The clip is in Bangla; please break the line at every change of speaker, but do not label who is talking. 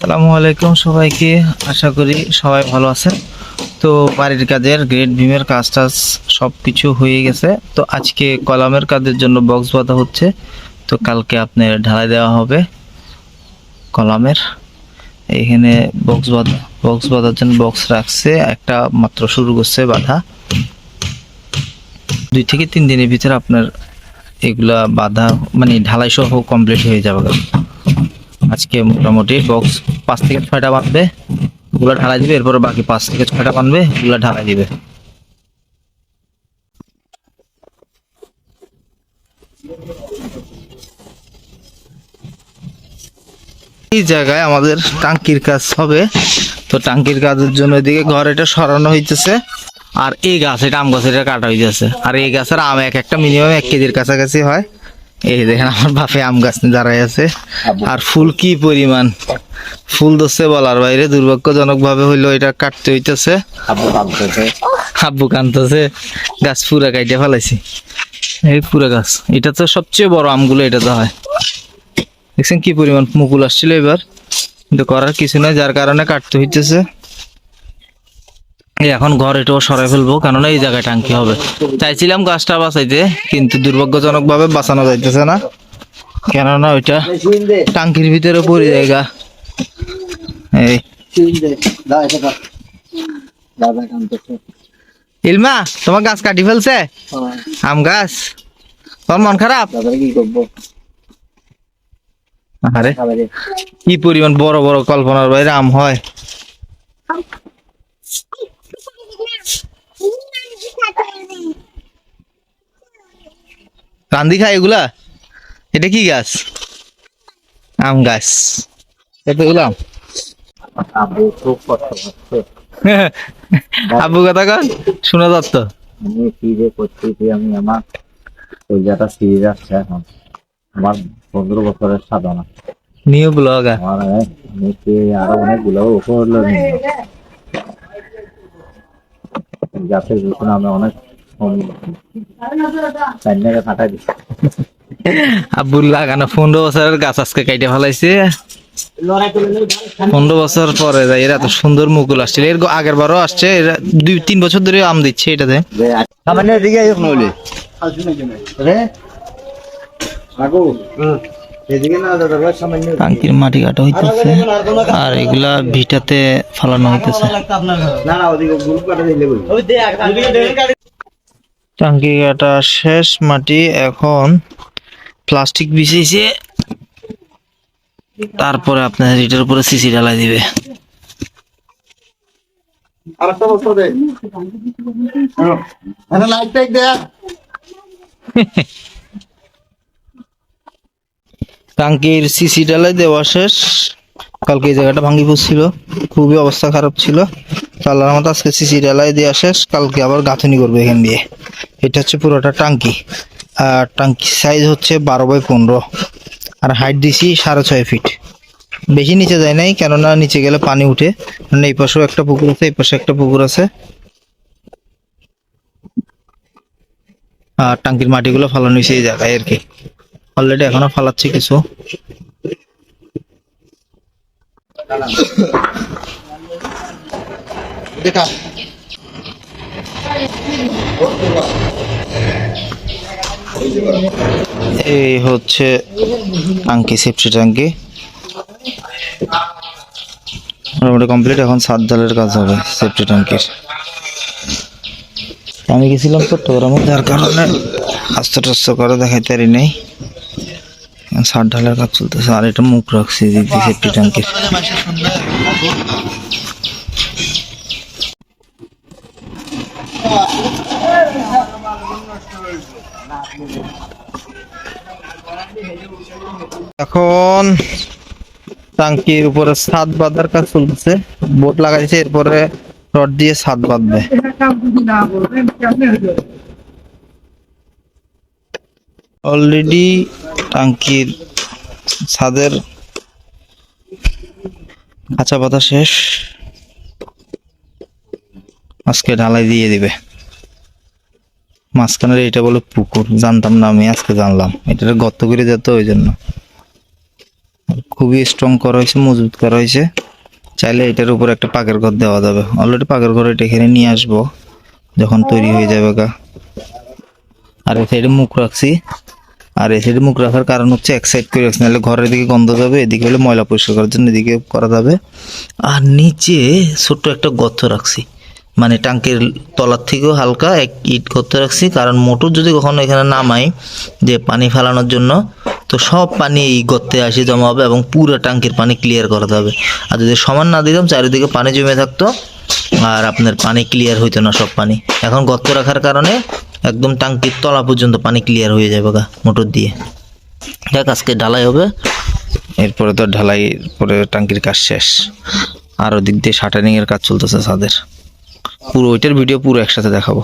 সালামু আলাইকুম সবাইকে। আশা করি সবাই ভালো আছেন। তো বাড়ির কাজের গ্রেড বিমের কাজ টাজ সব কিছু হয়ে গেছে। তো আজকে কলামের কাজের জন্য বক্স বাঁধা হচ্ছে। তো কালকে আপনার ঢালাই দেওয়া হবে কলামের। এখানে বক্স বাঁধা বক্স বাঁধার জন্য বক্স রাখছে। একটা মাত্র শুরু করছে বাঁধা। দুই থেকে তিন দিনের ভিতরে আপনার এগুলা বাঁধা মানে ঢালাই সহ কমপ্লিট হয়ে যাবে। আজকে মোটামুটি বক্স পাঁচ থেকে ছয়টা বাঁধবে ওগুলো ঢালাই দিবে, এরপরে বাকি পাঁচ থেকে ছয়টা বাঁধবে ওগুলো ঢালাই দিবে। এই জায়গায় আমাদের টাঙ্কির কাজ হবে। তো টাঙ্কির কাজের জন্য এদিকে ঘর এটা সরানো হইতেছে, আর এই গাছ, এটা আম গাছ, এটা কাটা হইতেছে। আর এই গাছের আম এক একটা মিনিমাম এক কেজির কাছাকাছি হয়। এই দেখেন আমার বাপে আম গাছ নিয়ে দাঁড়ায় আছে। আর ফুল কি পরিমাণ? ফুল ধরছে বলার বাইরে দুর্ভাগ্যজনক ভাবে হইল এটা কাটতে হইতেছে। আব্বু কানতেছে গাছ পুরা কাইটে ফেলাইছি। এই পুরা গাছ। এটা তো সবচেয়ে বড় আমগুলো এটা তো হয়। দেখছেন কি পরিমাণ মুকুল আসছিল এবার। কিন্তু করার কিছু নাই যার কারণে কাটতে হইতেছে। এখন ঘর এটাও সরাই ফেলব কেননা এই জায়গায় টাঙ্কি হবে। চাইছিলাম গাছটা বাঁচাইতে কিন্তু দুর্ভাগ্যজনক ভাবে বাঁচানো যাইতেছে না। কেননা ওইটা টাঙ্কির ভিতরে পড়ে জায়গা। এই। ইলমা তোমার গাছ কাটি ফেলছে? আম গাছ? তোমার মন খারাপ? আরে কি পরিমাণ বড় বড় কল্পনার বাইরে আম হয়। কান্দি খায় এগুলা? এটা কি গাছ? আম গাছ। এটা
হচ্ছে
আব্বু কথা কন শোনা দত্ত।
আমি কি যে করতেছি আমি আমার পূজাটা ফিরে যাচ্ছে এখন। আমার পনেরো বছরের সাধনা।
নিউ ব্লগা
আমার অনেক- অনেকে আরও অনেকগুলো করল যাতে আমি অনেক
আব্বুর লাগানো পনেরো বছরের গাছ আজকে কাইটে ফেলাইছে? পনেরো বছর পরে যাই এরা এত সুন্দর মুকুল আসছিল। এর আগের বারও আসছে এরা দুই তিন বছর ধরে আম দিচ্ছে এটাতে।
সামান্য নইলে।
টাঙ্কির মাটি কাটা হইতেছে। আর এগুলা ভিটাতে ফালানো হইতেছে। টাঙ্কি কাটা শেষ মাটি এখন প্লাস্টিক বিছিয়েছে তারপরে আপনার এটার উপরে সিসি ঢালাই দিবে। টাঙ্কির সিসি ঢালাই দেওয়া শেষ। কালকে এই জায়গাটা ভাঙ্গি পড়ছিল। খুবই অবস্থা খারাপ ছিল। আল্লাহর মতো আজকে সিসি ঢালাই দেওয়া শেষ। কালকে আবার গাঁথনি করবে এখান দিয়ে। এটা হচ্ছে পুরোটা টাঙ্কি। আর টাঙ্কি সাইজ হচ্ছে বারো বাই পনেরো। আর হাইট দিছি সাড়ে ছয় ফিট বেশি নিচে যায় নাই, কেননা নিচে গেলে পানি উঠে। কারণ এই পাশেও একটা পুকুর আছে, এই পাশে একটা পুকুর আছে। আর টাঙ্কির মাটিগুলো ফালানো হয়েছে এই জায়গায় আর কি। অলরেডি এখনও ফালাচ্ছি কিছু।
দেখা।
এই হচ্ছে টাঙ্কি সেফটি টাঙ্কি। মোটামুটি কমপ্লিট এখন সাত জালের কাজ হবে সেফটি ট্যাঙ্কির আমি গেছিলাম চট্টগ্রামে, যার কারণে আস্তে টাস্তে করে দেখাইতে পারি নাই। সাত ঢালের কাজ চলতেছে, আর এটা মুখ রাখছি সেফটি ট্যাঙ্কির এখন টাঙ্কির উপরে ছাদ বাঁধার কাজ চলতেছে। বোট লাগাইছে, এরপরে রড দিয়ে ছাদ বাঁধবে। অলরেডি টাঙ্কির ছাদের কাঁচা পাতা শেষ। আজকে ঢালাই দিয়ে দিবে। মাঝখানের এটা বলে পুকুর, জানতাম না আমি, আজকে জানলাম। এটা গর্ত করে যেত ওই জন্য খুবই স্ট্রং করা হয়েছে, মজবুত করা হয়েছে। চাইলে এটার উপর একটা পাকের ঘর দেওয়া যাবে। অলরেডি পাকের ঘর এটা এখানে নিয়ে আসব, যখন তৈরি হয়ে যাবে গা। আর এই সাইডে মুখ রাখছি। আর এই সাইডে মুখ রাখার কারণ হচ্ছে এক সাইড করে রাখছি, নাহলে ঘরের দিকে গন্ধ যাবে, এদিকে হলে ময়লা পরিষ্কার করার জন্য এদিকে করা যাবে। আর নিচে ছোট্ট একটা গর্ত রাখছি। মানে ট্যাঙ্কের তলার থেকেও হালকা এক ইট করতে রাখছি। কারণ মোটর যদি কখনো এখানে নামাই যে পানি ফেলানোর জন্য, তো সব পানি এই গর্তে আসে জমা হবে এবং পুরো ট্যাঙ্কের পানি ক্লিয়ার করাতে হবে। আর যদি সমান না দিতাম, চারিদিকে পানি জমে থাকতো আর আপনার পানি ক্লিয়ার হইতো না সব পানি। এখন গর্ত রাখার কারণে একদম ট্যাঙ্কির তলা পর্যন্ত পানি ক্লিয়ার হয়ে যাবে গা মোটর দিয়ে। দেখ, আজকে ঢালাই হবে। এরপরে তো ঢালাই, পরে ট্যাঙ্কির কাজ শেষ। আর ওদিক দিয়ে শাটারিংয়ের কাজ চলতেছে, ছাদের। পুরো ওইটার ভিডিও পুরো একসাথে দেখাবো।